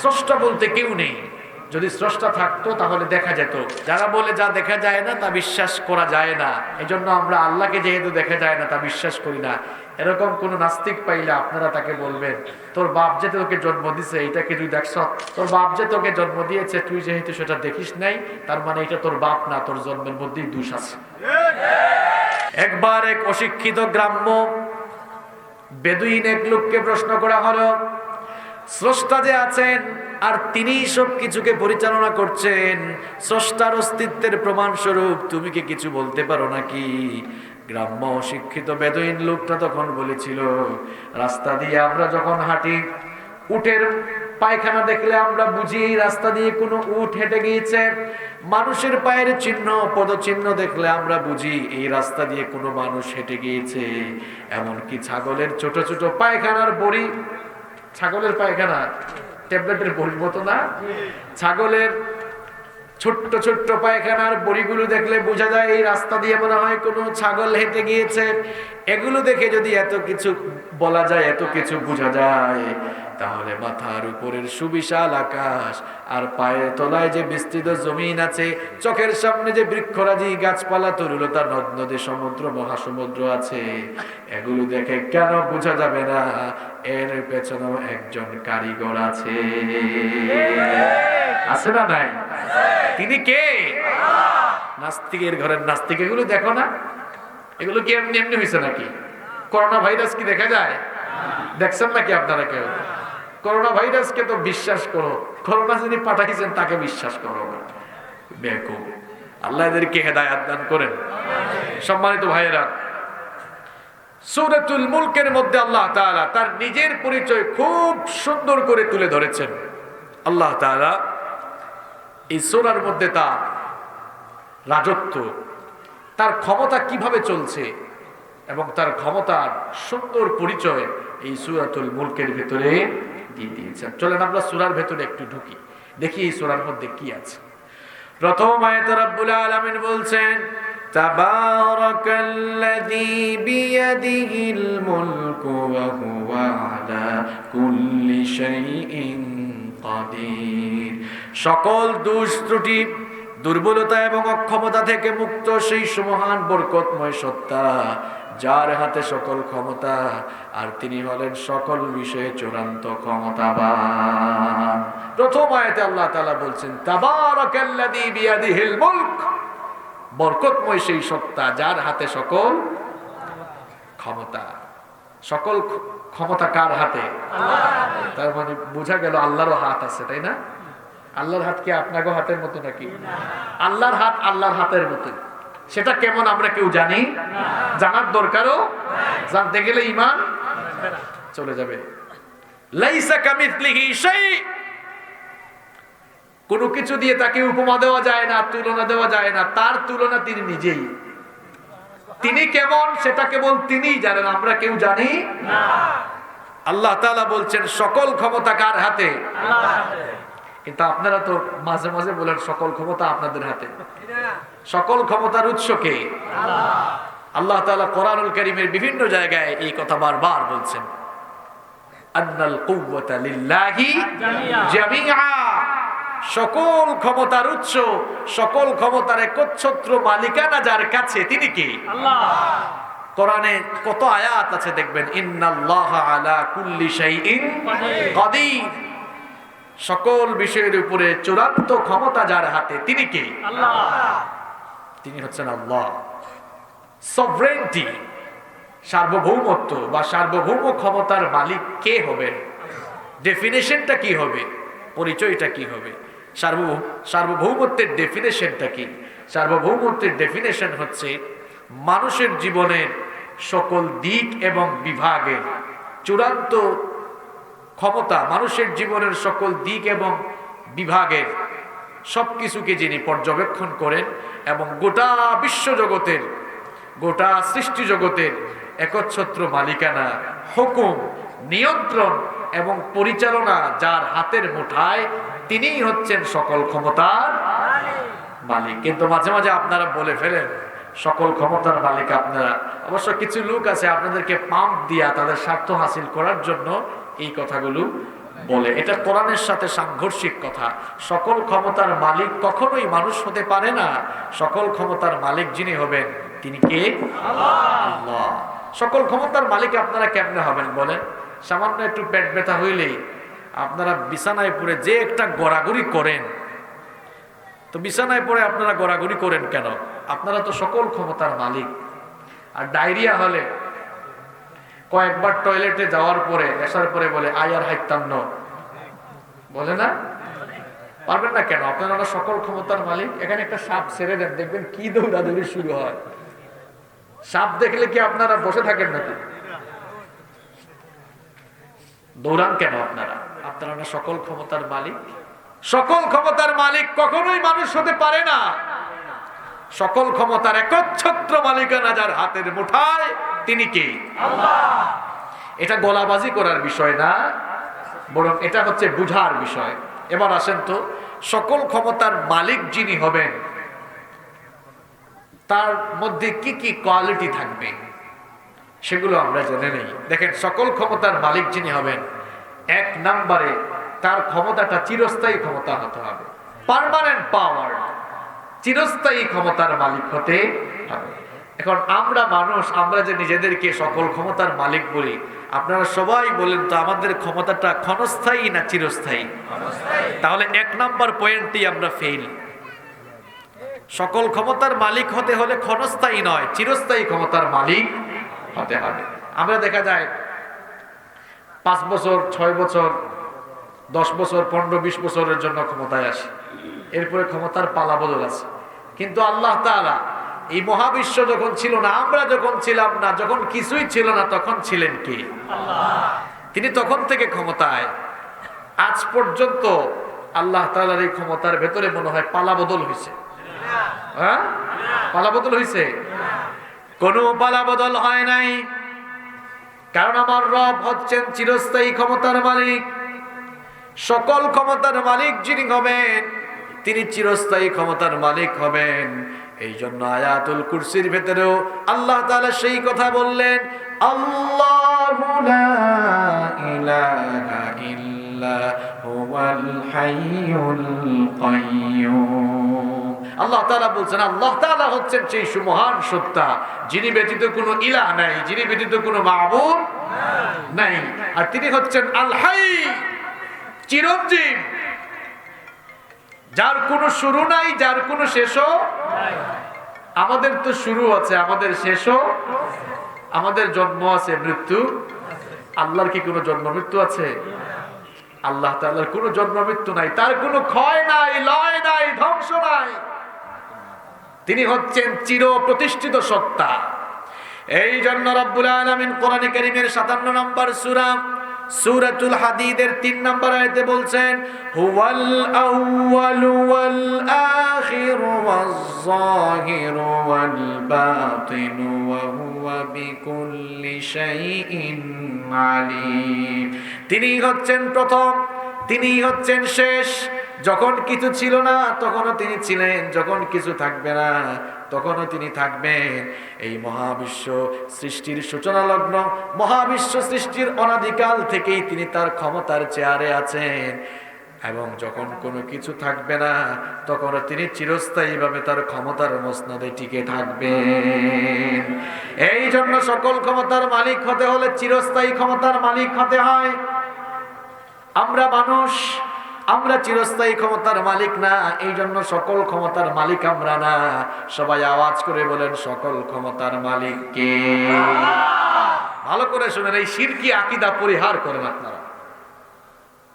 স্রষ্টা বলতে কেউ নেই। যদি স্রষ্টা থাকতো, তাহলে দেখা যেত। যারা বলে যা দেখা যায় না, তা বিশ্বাস করা যায় না। এজন্য আমরা আল্লাহকে যেহেতু দেখা যায় না, তা বিশ্বাস করি না। এরকম কোন নাস্তিক পাইলে আপনারা তাকে বলবেন, তোর বাপ যে তোকে জন্ম দিছে এটাকে তুই দেখছ? তোর বাপ যে তোকে জন্ম দিয়েছে, তুই যেহেতু সেটা দেখিস নাই, তার মানে এটা তোর বাপ না, তোর জন্মের মধ্যেই দোষ আছে। একবার এক অশিক্ষিত গ্রাম্য বেদুইন এক লোককে প্রশ্ন করা হলো স্রষ্টা যে আছেন, আর তিনি সব কিছুকে পরিচালনা করছেন, স্রষ্টার অস্তিত্বের প্রমাণ স্বরূপ তুমি কি কিছু বলতে পারো নাকি? গ্রাম্য শিক্ষিত বেদইন লোকটা তখন বলেছিল, রাস্তা দিয়ে আমরা যখন হাঁটি, উটের পায়খানা দেখলে আমরা বুঝি রাস্তা দিয়ে কোনো উট হেঁটে গিয়েছে। মানুষের পায়ের চিহ্ন, পদচিহ্ন দেখলে আমরা বুঝি এই রাস্তা দিয়ে কোনো মানুষ হেঁটে গিয়েছে। এমনকি ছাগলের ছোট ছোট পায়খানার বড়ি ছাগলের পায়খানা, ট্যাবলেটের বড়ির মতো না? ছাগলের ছোট্ট ছোট্ট পায়খানার বড়িগুলো দেখলে বোঝা যায়, এই রাস্তা দিয়ে মনে হয় কোনো ছাগল হেঁটে গিয়েছে। এগুলো দেখে যদি এত কিছু বলা যায়, এত কিছু বোঝা যায়, তাহলে মাথার উপরের সুবিশাল আকাশ আর পায়ের তলায় যে বিস্তৃত জমিন আছে, চোখের সামনে যে বৃক্ষরাজি গাছপালা, তরুলতা নদ নদী সমুদ্র, মহাসমুদ্র আছে, এগুলো দেখে কেন বোঝা যাবে না? এর পেছনেও একজন কারিগর আছে। আছে না নাই? তিনি কে? নাস্তিকের ঘরের নাস্তিক, এগুলো দেখো না? এগুলো কি এমনি এমনি হয়েছে নাকি? করোনা ভাইরাস কি দেখা যায়? দেখছেন নাকি আপনারা কেউ? করোনা ভাইরাসকে তো বিশ্বাস করো। করোনা যিনি পাঠাইছেন, তাকে বিশ্বাস করো বেকুব। আল্লাহ এদেরকে হেদায়াত দান করেন। সম্মানিত ভাইয়েরা সূরাতুল মুলকের মধ্যে আল্লাহ তাআলা তার নিজের পরিচয় খুব সুন্দর করে তুলে ধরেছেন। আল্লাহ তাআলা এই সোরার মধ্যে তার রাজত্ব, তার ক্ষমতা কীভাবে চলছে এবং তার ক্ষমতার সুন্দর পরিচয় এই সুরাতুল মুলকের ভেতরে দিয়ে দিয়েছেন চলেন আমরা সুরার ভেতরে একটু ঢুকি, দেখি এই সুরার মধ্যে কি আছে। প্রথম আয়াত রাব্বুল আলামিন বলছেন তাবারাকাল্লাযী বিয়াদিহিল মুলকু ওয়া হুয়া আলা কুল্লি শাইইন কাদির সকল দোষ দুর্বলতা এবং অক্ষমতা থেকে মুক্ত সেই সুমহান বরকতময় সত্তা, যার হাতে সকল ক্ষমতা, আর তিনি হলেন সকল বিষয়ে চূড়ান্ত ক্ষমতাবান। প্রথম আয়াতে আল্লাহ তাআলা বলছেন, তাবারাকাল্লাযী বিয়াদিহিল মুলক। বরকতময় সেই সত্তা যার হাতে সকল ক্ষমতা। সকল ক্ষমতা কার হাতে? তার মানে বোঝা গেল আল্লাহরও হাত আছে, তাই না? আল্লাহর হাত কি আপনাকে হাতের মতো নাকি? আল্লাহর হাত আল্লাহর হাতের মতো। সেটা কেমন আমরা কেউ জানি? জানার দরকারও? জানতে গেলে ইমান চলে যাবে। লাইসা কামিথলিহি শাই কোনো কিছু দিয়ে তাকে উপমা দেওয়া যায় না, তুলনা দেওয়া যায় না। তার তুলনা তিনি নিজেই। তিনি কেমন সেটা কেবল তিনিই জানেন, আমরা কেউ জানি আল্লাহ বলছেন, সকল ক্ষমতা কার হাতে? কিন্তু আপনারা তো মাঝে মাঝে বলেন, সকল ক্ষমতা আপনাদের হাতে। সকল ক্ষমতার উৎস কে? আল্লাহ তাআলা কোরআনুল করিমের বিভিন্ন জায়গায় এই কথা বারবার বলছেন। আন্নাল কুওয়াতা লিল্লাহি জামিআ। সকল ক্ষমতার উৎস সকল ক্ষমতার একচ্ছত্র মালিকানা যার কাছে তিনি কি? কোরআনে কত আয়াত আছে দেখবেন আলা কুল্লি শাইইন সকল বিষয়ের উপরে চূড়ান্ত ক্ষমতা যার হাতে তিনি কে? তিনি হচ্ছেন আল্লাহ। সভরেন্টি সার্বভৌমত্ব বা সার্বভৌম ক্ষমতার মালিক কে হবেন? ডেফিনেশনটা কি হবে? পরিচয়টা কি হবে? সার্বভৌম, সার্বভৌমত্বের ডেফিনেশনটা কি? সার্বভৌমত্বের ডেফিনেশন হচ্ছে মানুষের জীবনের সকল দিক এবং বিভাগের চূড়ান্ত ক্ষমতা, মানুষের জীবনের সকল দিক এবং বিভাগের সব কিছুকে যিনি পর্যবেক্ষণ করেন এবং গোটা বিশ্বজগতের, গোটা সৃষ্টি জগতের একচ্ছত্র মালিকানা, হুকুম, নিয়ন্ত্রণ এবং পরিচালনা যার হাতের মুঠায় তিনিই হচ্ছেন সকল ক্ষমতার মালিক। কিন্তু মাঝে মাঝে আপনারা বলে ফেলেন, সকল ক্ষমতার মালিক আপনারা। অবশ্য কিছু লোক আছে আপনাদেরকে পাম্প দিয়া তাদের স্বার্থ হাসিল করার জন্য এই কথাগুলো বলে। এটা কোরআনের সাথে সাংঘর্ষিক কথা। সকল ক্ষমতার মালিক কখনোই মানুষ হতে পারে না। সকল ক্ষমতার মালিক যিনি হবেন, তিনি কে? সকল ক্ষমতার মালিক আপনারা কেমনে হবেন বলেন? সামান্য একটু পেট ব্যথা হইলেই আপনারা বিছানায় পড়ে যে একটা গড়াগড়ি করেন, তো বিছানায় পড়ে আপনারা গড়াগড়ি করেন কেন? আপনারা তো সকল ক্ষমতার মালিক। আর ডায়রিয়া হলে কয়েকবার টয়লেটে যাওয়ার পরে, আসার পরে বলে আয়ার হাইতান্ন বলে না? পারবেন না কেন? আপনারা সকল ক্ষমতার মালিক। এখানে একটা সাপ ছেড়ে দেন, দেখবেন কি দৌড়াদৌড়ি শুরু হয়। সাপ দেখলে কি আপনারা বসে থাকেন নাকি? দৌড়ান কেন আপনারা? আপনারা সকল ক্ষমতার মালিক। সকল ক্ষমতার মালিক কখনোই মানুষ হতে পারে না। সকল ক্ষমতার একচ্ছত্র মালিকানা যার হাতের মুঠায় তিনি কে? এটা গোলাবাজি করার বিষয় না, বরং এটা হচ্ছে বুঝার বিষয়। এবার আসেন তো, সকল ক্ষমতার মালিক যিনি হবেন, তার মধ্যে কি কি কোয়ালিটি থাকবে? সেগুলো আমরা জেনে নেই। দেখেন, সকল ক্ষমতার মালিক যিনি হবেন এক নম্বরে তার ক্ষমতাটা চিরস্থায়ী ক্ষমতা হতে হবে। পার্মানেন্ট পাওয়ার চিরস্থায়ী ক্ষমতার মালিক হতে হবে। এখন আমরা মানুষ, আমরা যে নিজেদেরকে সকল ক্ষমতার মালিক বলি, আপনারা সবাই বলেন তো আমাদের ক্ষমতাটা ক্ষণস্থায়ী না চিরস্থায়ী? তাহলে এক নাম্বার পয়েন্টটি আমরা ফেল সকল ক্ষমতার মালিক হতে হলে ক্ষণস্থায়ী নয়, চিরস্থায়ী ক্ষমতার মালিক হতে হবে। আমরা দেখা যায় পাঁচ বছর, ছয় বছর, দশ বছর, পনেরো, বিশ বছরের জন্য ক্ষমতায় আসে। এরপরে ক্ষমতার পালা বদল আছে। কিন্তু আল্লাহ তাআলা এই মহাবিশ্ব যখন ছিল না, আমরা যখন ছিলাম না, যখন কিছুই ছিল না, তখন ছিলেন কে? তিনি তখন থেকে ক্ষমতায়। আজ পর্যন্ত আল্লাহ তাআলার এই ক্ষমতার ভেতরে মনে হয় পালা বদল হয়েছে হ্যাঁ? পালা বদল হয়েছে কোনো পালা বদল হয় নাই। কারণ আমার রব হচ্ছেন চিরস্থায়ী ক্ষমতার মালিক। সকল ক্ষমতার মালিক যিনি হবেন, তিনি চিরস্থায়ী ক্ষমতার মালিক হবেন। এই জন্য আয়াতুল কুরসির ভেতরেও আল্লাহ তাআলা সেই কথা বললেন, আল্লাহু লা ইলাহা ইল্লা হুয়াল হাইয়ুল কাইয়্যুম আল্লাহ তাআলা বলছেন, আল্লাহ তাআলা হচ্ছেন সেই সুমহান সত্তা, যিনি ব্যতীত কোনো ইলাহ নাই, যিনি ব্যতীত কোনো মাবুদ নাই। আর তিনি হচ্ছেন আল হাই, চিরঞ্জীব, যার কোনো শুরু নাই, যার কোনো শেষও আমাদের তো শুরু আছে, আমাদের শেষও আমাদের জন্ম আছে, মৃত্যু আল্লাহর কি কোনো জন্ম মৃত্যু আছে? আল্লাহ তাআলার কোনো জন্ম মৃত্যু নাই। তার কোনো ক্ষয় নাই, লয় নাই, ধ্বংস নাই। তিনি হচ্ছেন চির প্রতিষ্ঠিত সত্তা। এই জন্য রব্বুল আলমিন কোরআনে কারীমের 57 নম্বর সুরাম সূরাতুল হাদিদের তিন নম্বর আয়াতে বলছেন তিনি হচ্ছেন প্রথম, তিনি হচ্ছেন শেষ যখন কিছু ছিল না, তখনও তিনি ছিলেন। যখন কিছু থাকবে না, তখনও তিনি থাকবেন। এই মহাবিশ্ব সৃষ্টির সূচনা লগ্ন মহাবিশ্ব সৃষ্টির অনাদিকাল থেকেই তিনি তার ক্ষমতার চেয়ারে আছেন। এবং যখন কোনো কিছু থাকবে না, তখনও তিনি চিরস্থায়ীভাবে তার ক্ষমতার মসনদে টিকে থাকবেন। এই জন্য সকল ক্ষমতার মালিক হতে হলে চিরস্থায়ী ক্ষমতার মালিক হতে হয়। আমরা মানুষ আমরা চিরস্থায়ী ক্ষমতার মালিক না এই জন্য সকল ক্ষমতার মালিক আমরা না। সবাই আওয়াজ করে বলেন, সকল ক্ষমতার মালিক কে? ভালো করে শুনেন, এই সিরকি আকিদা পরিহার করেন আপনারা।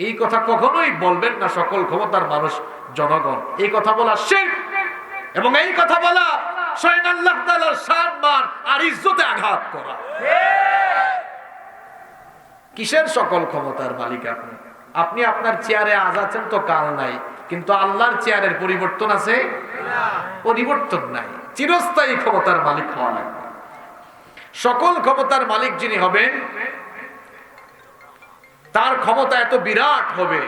এই কথা কখনোই বলবেন না সকল ক্ষমতার মানুষ, জনগণ। এই কথা বলা শির এবং এই কথা বলা আল্লাহ আর আঘাত করা। কিসের সকল ক্ষমতার মালিক আপনি? আপনি আপনার চেয়ারে আজ আছেন তো কাল নাই, কিন্তু আল্লাহর চেয়ারের পরিবর্তন আছে? পরিবর্তন নাই। চিরস্থায়ী ক্ষমতার মালিক হওয়া লাগবে। সকল ক্ষমতার মালিক যিনি হবেন, তার ক্ষমতা এত বিরাট হবে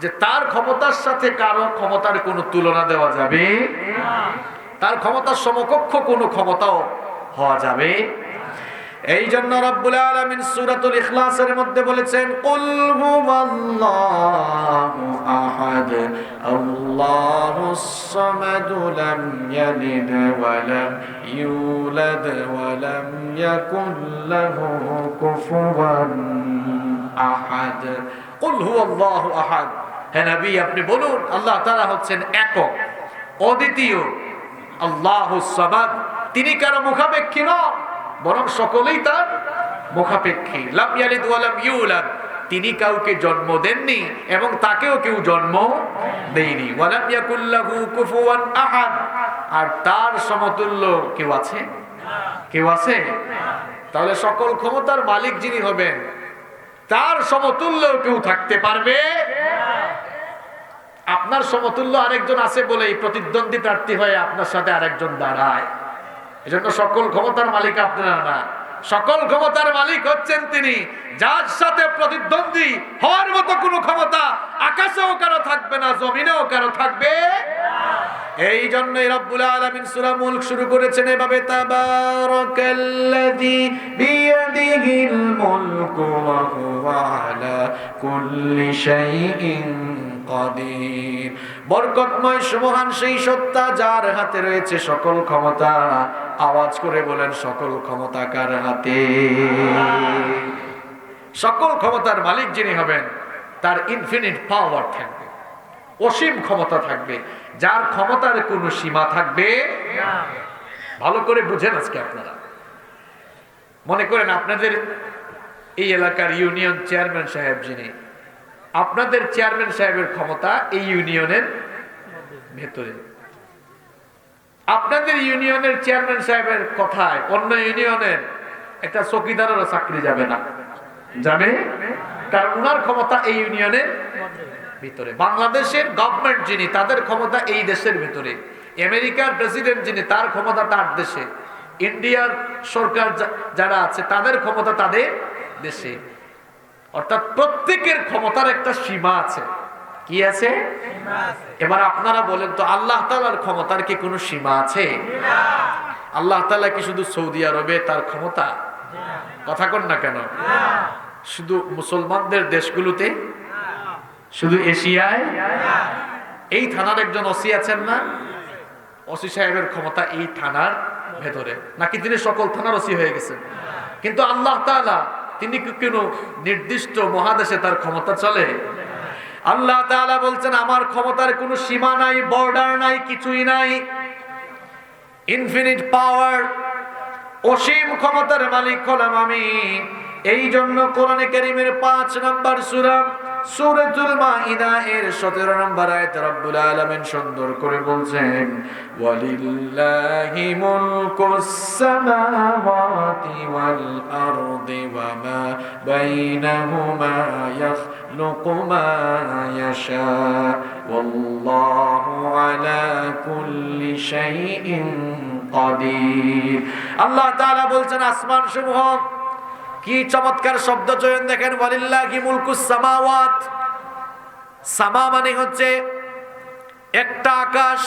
যে তার ক্ষমতার সাথে কারও ক্ষমতার কোনো তুলনা দেওয়া যাবে তার ক্ষমতার সমকক্ষ কোনো ক্ষমতাও হওয়া যাবে এই জন্য রব্বুল আলামিন সূরাতুল ইখলাসের মধ্যে বলেছেন আহাদ আপনি বলুন, আল্লাহ তাআলা হচ্ছেন একক, অদ্বিতীয় আল্লাহুস সামাদ। তিনি কারও মুখাপেক্ষী নন। বরং সকলেই তার মুখাপেক্ষী। তিনি কাউকে জন্ম দেননি এবং তাকেও কেউ জন্ম দেয়নি। ওয়ালাম ইয়াকুল্লাহু কুফুয়ান আর তার সমতুল্য কেউ আছে? কেউ আছে? তাহলে সকল ক্ষমতার মালিক যিনি হবেন, তার সমতুল্য কেউ থাকতে পারবে? আপনার সমতুল্য আরেকজন আছে বলেই প্রতিদ্বন্দ্বী প্রার্থী হয়ে আপনার সাথে আরেকজন দাঁড়ায়। এজন্য সকল ক্ষমতার মালিক আপনারা না। সকল ক্ষমতার মালিক হচ্ছেন তিনি, যার সাথে প্রতিদ্বন্দ্বী হওয়ার মতো কোনো ক্ষমতা আকাশেও কারও থাকবে না, জমিনেও কারও থাকবে এই মুলক শুরু করেছেন এভাবে বরকতময় সুমহান সেই সত্তা যার হাতে রয়েছে সকল ক্ষমতা। আওয়াজ করে বলেন, সকল ক্ষমতা কার হাতে? সকল ক্ষমতার মালিক যিনি হবেন, তার ইনফিনিট পাওয়ার থাকবে, অসীম ক্ষমতা থাকবে, যার ক্ষমতার কোনো সীমা থাকবে ভালো করে বুঝেন আজকে আপনারা। মনে করেন আপনাদের এই এলাকার ইউনিয়ন চেয়ারম্যান সাহেব যিনি, আপনাদের চেয়ারম্যান সাহেবের ক্ষমতা এই ইউনিয়নের ভেতরে। আপনাদের ইউনিয়নের চেয়ারম্যান সাহেবের কথায়, অন্য ইউনিয়নের একটা চকিদারেরও চাকরি যাবে না। যাবে? কারণ ওনার ক্ষমতা এই ইউনিয়নের ভিতরে। বাংলাদেশের গভর্নমেন্ট যিনি, তাদের ক্ষমতা এই দেশের ভিতরে। আমেরিকার প্রেসিডেন্ট যিনি, তার ক্ষমতা তার দেশে। ইন্ডিয়ার সরকার যারা আছে, তাদের ক্ষমতা তাদের দেশে। অর্থাৎ প্রত্যেকের ক্ষমতার একটা সীমা আছে। কি আছে? এবার আপনারা বলেন তো, আল্লাহ তালার ক্ষমতার কি কোনো সীমা আছে? আল্লাহ তালা কি শুধু সৌদি আরবে তার ক্ষমতা? কথা কন না কেন। শুধু মুসলমানদের দেশগুলোতে? শুধু এশিয়ায়? এই থানার একজন ওসি আছেন না? ওসি সাহেবের ক্ষমতা এই থানার ভেতরে। নাকি তিনি সকল থানার ওসি হয়ে গেছেন? কিন্তু আল্লাহ তাআলা, তিনি কোনো নির্দিষ্ট মহাদেশে তার ক্ষমতা চলে? আল্লাহ তাআলা বলছেন, আমার ক্ষমতার কোনো সীমা নাই, বর্ডার নাই, কিছুই নাই। ইনফিনিট পাওয়ার, অসীম ক্ষমতার মালিক হলাম আমি। এই জন্য কোরআনে কেরিমের পাঁচ নম্বর সূরা সূরাতুল মাইদা এর 17 নম্বর আয়াত রব্বুল আলামিন সুন্দর করে বলছেন, ওয়ালিল্লাহি মুলকুস সামাওয়াতি ওয়াল আরদি ওয়া মা বাইনাহুমা ইয়াখলুকু মা ইয়াশা, ওয়াল্লাহু আলা কুল্লি শাইইন কাদির। আল্লাহ তাআলা বলছেন আসমান সমূহ কি চমৎকার শব্দ চয়ন দেখেন, ওয়ালিল্লাহি মুলকুস সামাওয়াত। সামা মানে হচ্ছে একটা আকাশ,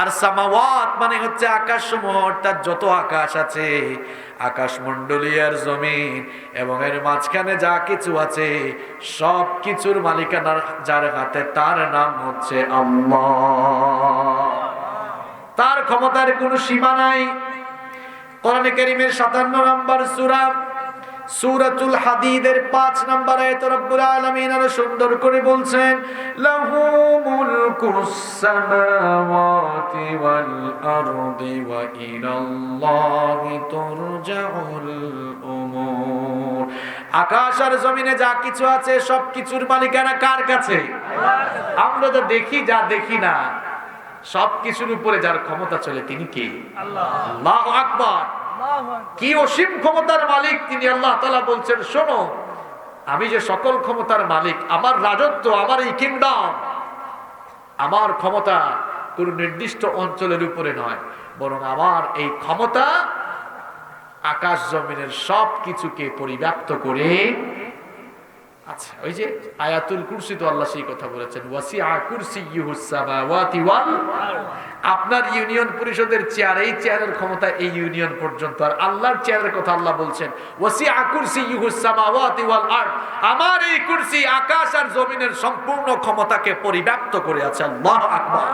আর সামাওয়াত মানে হচ্ছে আকাশ সমূহ অর্থাৎ যত আকাশ আছে আকাশ মণ্ডলী আর জমিন এবং এর মাঝখানে যা কিছু আছে, সব কিছুর মালিকানার, যার হাতে তার নাম হচ্ছে আল্লাহ। তার ক্ষমতার কোনো সীমা নাই। কোরআনে কারীমের 57 নম্বর সূরা সূরাতুল হাদিদের 5 নম্বর আয়াত রব্বুল আলামিন আরও সুন্দর করে বলছেন লাহু মুলকুস সামাওয়াতি ওয়াল আরদি ওয়া ইলাল্লাহি তুরজাউল উমুর। আকাশ আর জমিনে যা কিছু আছে সব কিছুর মালিকানা কার কাছে? আমরা তো দেখি যা দেখি না সব কিছুর উপরে যার ক্ষমতা চলে তিনি কে? আল্লাহ আকবার। কি অসীম ক্ষমতার মালিক তিনি আল্লাহ তালা বলছেন, শোনো, আমি যে সকল ক্ষমতার মালিক, আমার রাজত্ব, আমার এই কিংডম আমার ক্ষমতা কোন নির্দিষ্ট অঞ্চলের উপরে নয়, বরং আমার এই ক্ষমতা আকাশ জমিনের সব কিছুকে পরিব্যাপ্ত করে আচ্ছা ওই যে আয়াতুল কুরসি তো আল্লাহ সেই কথা বলেছেন আপনার ইউনিয়ন পরিষদের চেয়ার এই চেয়ারের ক্ষমতা এই ইউনিয়ন পর্যন্ত, আর আল্লাহর চেয়ারের কথা আল্লাহ বলছেন আমার এই কুরসি আকাশ আর জমিনের সম্পূর্ণ ক্ষমতাকে পরিব্যাপ্ত করে আছে আল্লাহু আকবার।